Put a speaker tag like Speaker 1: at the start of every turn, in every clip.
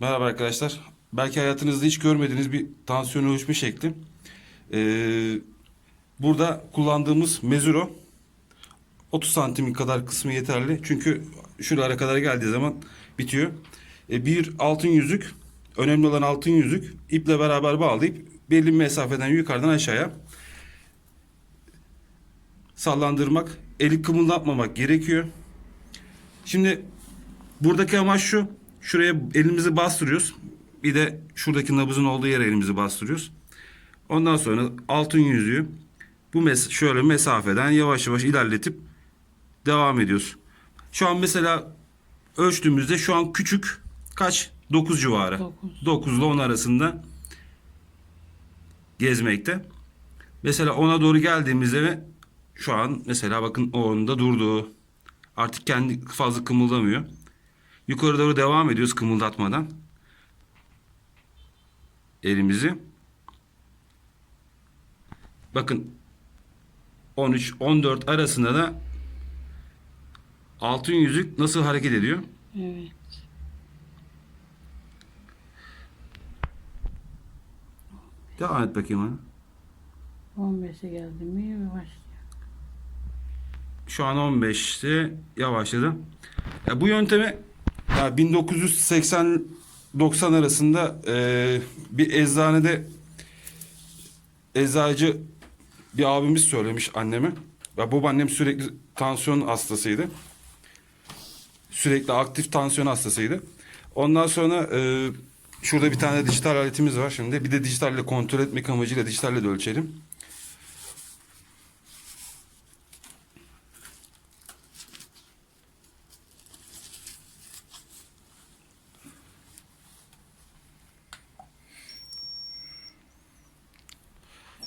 Speaker 1: Merhaba arkadaşlar. Belki hayatınızda hiç görmediğiniz bir tansiyon ölçme şekli. Ee, burada kullandığımız mezuro 30 santim kadar kısmı yeterli. Çünkü şuralara kadar geldiği zaman bitiyor. Ee, bir altın yüzük, önemli olan altın yüzük iple beraber bağlayıp belli bir mesafeden yukarıdan aşağıya sallandırmak, eli kımıldatmamak gerekiyor. Şimdi buradaki amaç şu. Şuraya elimizi bastırıyoruz. Bir de şuradaki nabızın olduğu yere elimizi bastırıyoruz. Ondan sonra altın yüzüğü bu mes şöyle mesafeden yavaş yavaş ilerletip devam ediyoruz. Şu an mesela ölçtüğümüzde şu an küçük kaç? 9 civarı.
Speaker 2: Dokuz.
Speaker 1: 9 ile 10 arasında gezmekte. Mesela 10'a doğru geldiğimizde ve şu an mesela bakın o 10'da durdu. Artık kendi fazla kımıldamıyor. Yukarı doğru devam ediyoruz kımıldatmadan. Elimizi. Bakın 13 14 arasında da altın yüzük nasıl hareket ediyor?
Speaker 2: Evet.
Speaker 1: Devam et bakayım ona.
Speaker 2: 15'e geldi mi yavaş.
Speaker 1: Şu an 15'te yavaşladı. Ya bu yöntemi ya 1980 90 arasında e, bir eczanede eczacı bir abimiz söylemiş anneme. Ya babaannem sürekli tansiyon hastasıydı. Sürekli aktif tansiyon hastasıydı. Ondan sonra e, şurada bir tane dijital aletimiz var şimdi. Bir de dijitalle kontrol etmek amacıyla dijitalle de ölçelim.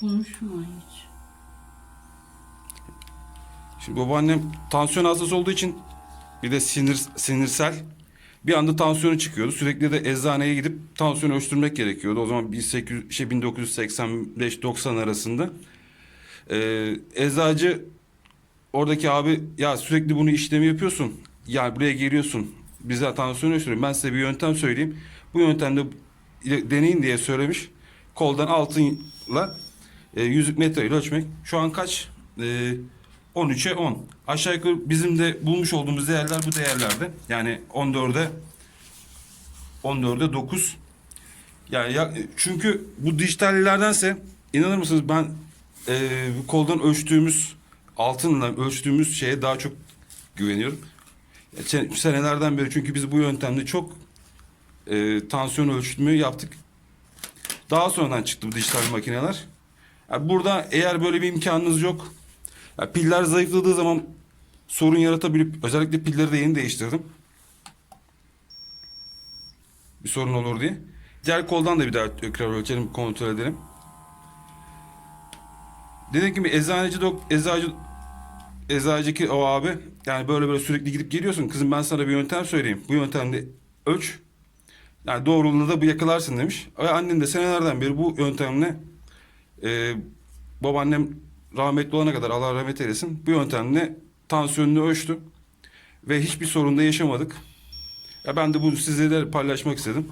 Speaker 2: Konuşma hiç.
Speaker 1: Şimdi babaannem tansiyon hastası olduğu için bir de sinir sinirsel bir anda tansiyonu çıkıyordu. Sürekli de eczaneye gidip tansiyon ölçtürmek gerekiyordu. O zaman 1800, şey 1985-90 arasında. Ee, eczacı oradaki abi ya sürekli bunu işlemi yapıyorsun. Yani buraya geliyorsun. Bize tansiyon ölçtürün. Ben size bir yöntem söyleyeyim. Bu yöntemde deneyin diye söylemiş. Koldan altınla e, yüzük metreyle ölçmek. Şu an kaç? E, 13'e 10. Aşağı yukarı bizim de bulmuş olduğumuz değerler bu değerlerde. Yani 14'e 14'e 9. Yani ya, çünkü bu dijitallerdense inanır mısınız ben e, koldan ölçtüğümüz altınla ölçtüğümüz şeye daha çok güveniyorum. Senelerden beri çünkü biz bu yöntemle çok e, tansiyon ölçümü yaptık. Daha sonradan çıktı bu dijital makineler. Burada eğer böyle bir imkanınız yok. piller zayıfladığı zaman sorun yaratabilip özellikle pilleri de yeni değiştirdim. Bir sorun olur diye. Diğer koldan da bir daha tekrar ölçelim, kontrol edelim. Dediğim gibi eczaneci dok eczacı eczacıki o abi yani böyle böyle sürekli gidip geliyorsun. Kızım ben sana bir yöntem söyleyeyim. Bu yöntemde ölç. Yani doğruluğunu da bu yakalarsın demiş. Ve annen de senelerden beri bu yöntemle e, babaannem rahmetli olana kadar Allah rahmet eylesin bu yöntemle tansiyonunu ölçtü. Ve hiçbir sorun da yaşamadık. Ya ben de bunu sizlerle paylaşmak istedim.